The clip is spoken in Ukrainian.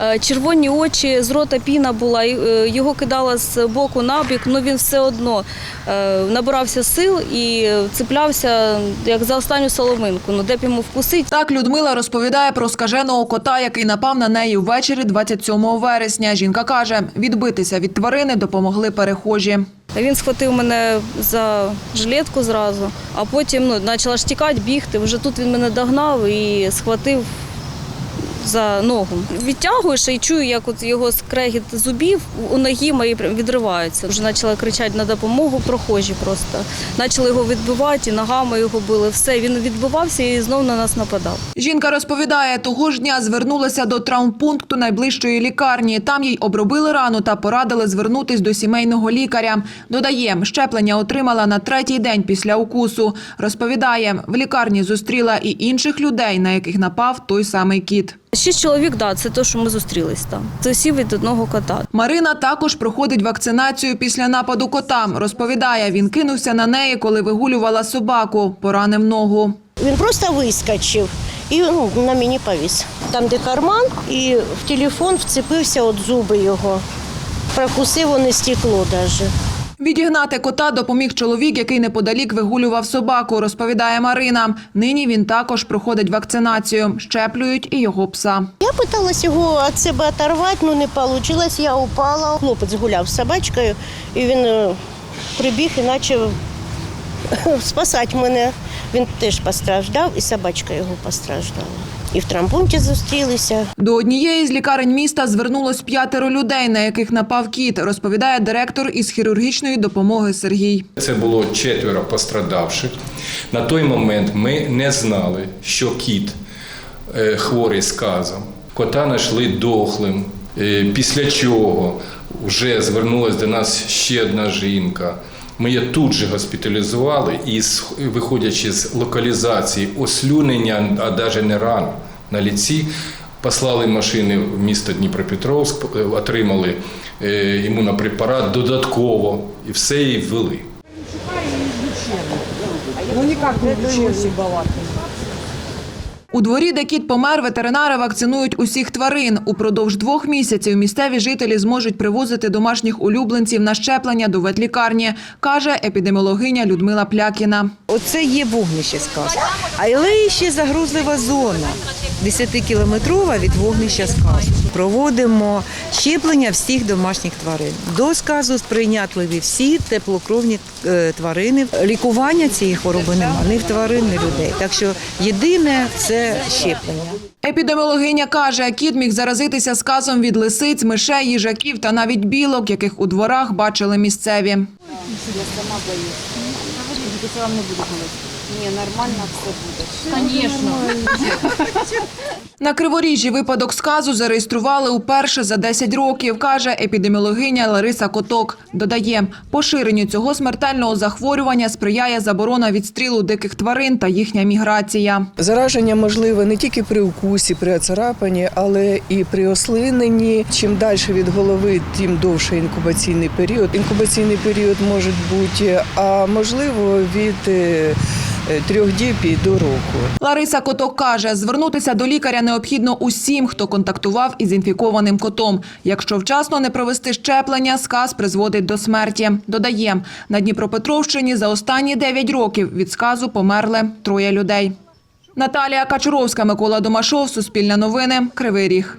Е, Червоні очі, з рота піна була, е, його кидала з боку на бік, але він все одно е, набирався сил і цеплявся як за останню соломинку. Ну де б йому вкусить. Так Людмила розповідає про скаженого кота, який напав на неї ввечері 27 вересня. Жінка каже, відбитися від тварини допомогли перехожі. Він схватив мене за жилетку зразу, а потім ну, почала ж тікати, бігти. Вже тут він мене догнав і схватив за ногу. Відтягуєш і чую, як от його скрегіт зубів у ноги мої відриваються. Вже почала кричати на допомогу прохожі просто. Почали його відбивати, ногами його били. Все, він відбивався і знову на нас нападав. Жінка розповідає, того ж дня звернулася до травмпункту найближчої лікарні. Там їй обробили рану та порадили звернутись до сімейного лікаря. Додає, щеплення отримала на третій день після укусу. Розповідає, в лікарні зустріла і інших людей, на яких напав той самий кіт. Шість чоловік, да, це те, що ми зустрілись там. Це всі від одного кота. Марина також проходить вакцинацію після нападу кота. Розповідає, він кинувся на неї, коли вигулювала собаку, поранив ногу. Він просто вискочив і ну, на мені повіс. Там, де карман, і в телефон вцепився от зуби його. Прокусив он і стекло навіть. Відігнати кота допоміг чоловік, який неподалік вигулював собаку, розповідає Марина. Нині він також проходить вакцинацію. Щеплюють і його пса. Я питалась його від себе оторвати, але не вийшло. Я упала. Хлопець гуляв з собачкою, і він е, прибіг і почав спасати мене. Він теж постраждав, і собачка його постраждала. І в трампунті зустрілися. До однієї з лікарень міста звернулось п'ятеро людей, на яких напав кіт, розповідає директор із хірургічної допомоги Сергій. Це було четверо пострадавших. На той момент ми не знали, що кіт е, хворий сказом. Кота знайшли дохлим. Е, Після чого вже звернулася до нас ще одна жінка. Ми її тут же госпіталізували і, виходячи з локалізації ослюнення, а навіть не ран на ліці, послали машини в місто Дніпропетровськ, е, отримали е, імунопрепарат додатково і все їй ввели. У дворі, де кіт помер, ветеринари вакцинують усіх тварин. Упродовж двох місяців місцеві жителі зможуть привозити домашніх улюбленців на щеплення до ветлікарні, каже епідеміологиня Людмила Плякіна. Оце є вогнище сказу. Але ще загрузлива зона 10-кілометрова від вогнища сказу. Проводимо щеплення всіх домашніх тварин. До сказу сприйнятливі всі теплокровні е, тварини. Лікування цієї хвороби немає ні в тварин, ні в людей. Так що єдине це щеплення. Епідеміологиня каже, кіт міг заразитися сказом від лисиць, мишей, їжаків та навіть білок, яких у дворах бачили місцеві. На Криворіжжі випадок сказу зареєстрували уперше за 10 років, каже епідеміологиня Лариса Коток. Додає, поширенню цього смертельного захворювання сприяє заборона відстрілу диких тварин та їхня міграція. Зараження можливе не тільки при укусі, при оцарапанні, але і при ослиненні. Чим далі від голови, тим довше інкубаційний період. Інкубаційний період може бути, а можливо, від е, трьох діб і до року. Лариса Коток каже, звернутися до лікаря необхідно усім, хто контактував із інфікованим котом. Якщо вчасно не провести щеплення, сказ призводить до смерті. Додає, на Дніпропетровщині за останні 9 років від сказу померли троє людей. Наталія Качуровська, Микола Домашов, Суспільне новини, Кривий Ріг.